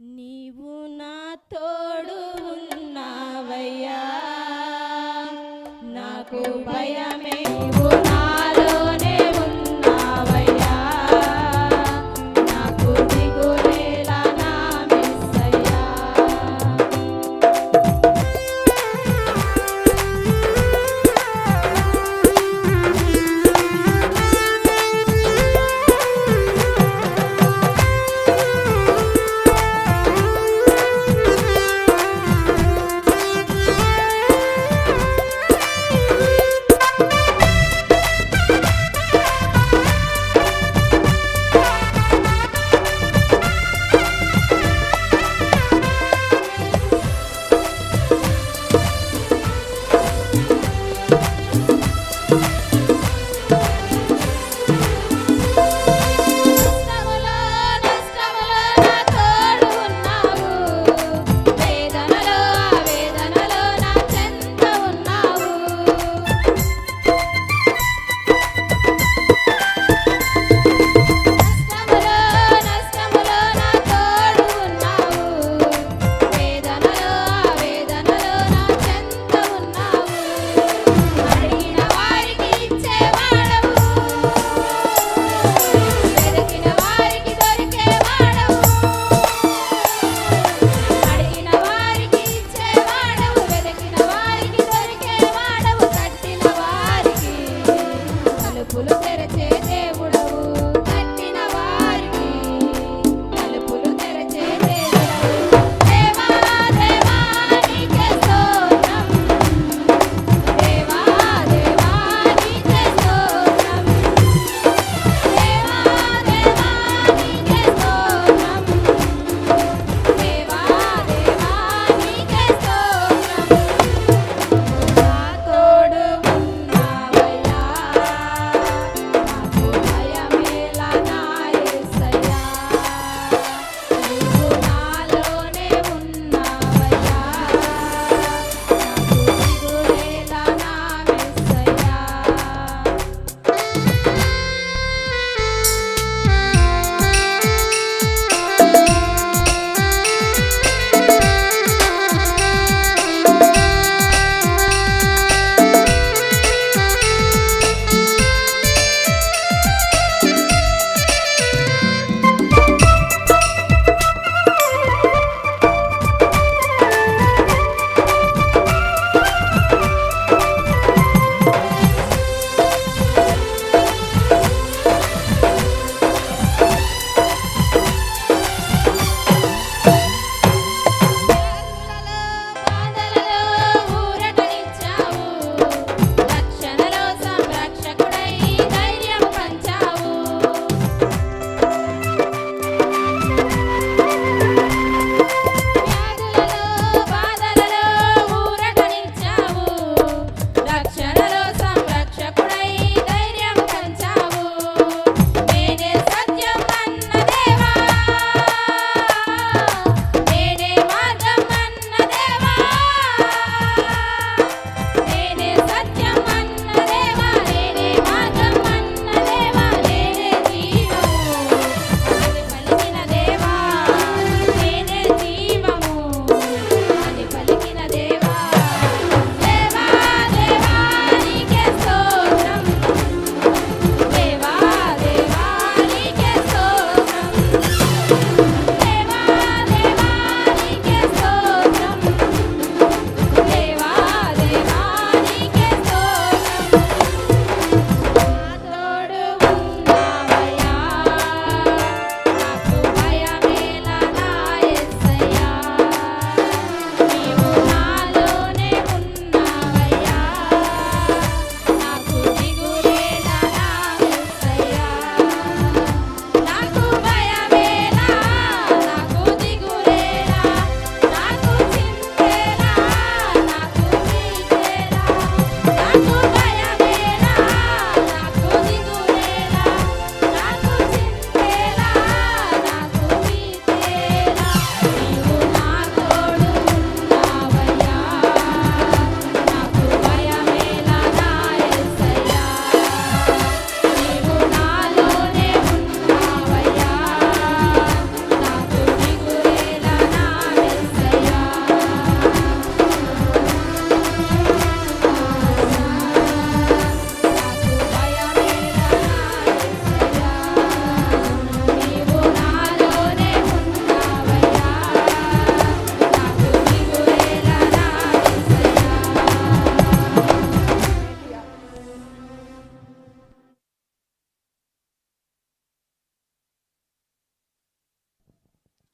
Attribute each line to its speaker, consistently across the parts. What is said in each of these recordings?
Speaker 1: నీవు నా తోడు ఉన్నావయ్యా. నాకు భయా ফুল ছেড়েছে।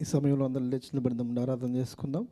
Speaker 2: ఈ సమయంలో అందరూ లేచిన నిలబడదాం ఆరాధన చేసుకుందాం.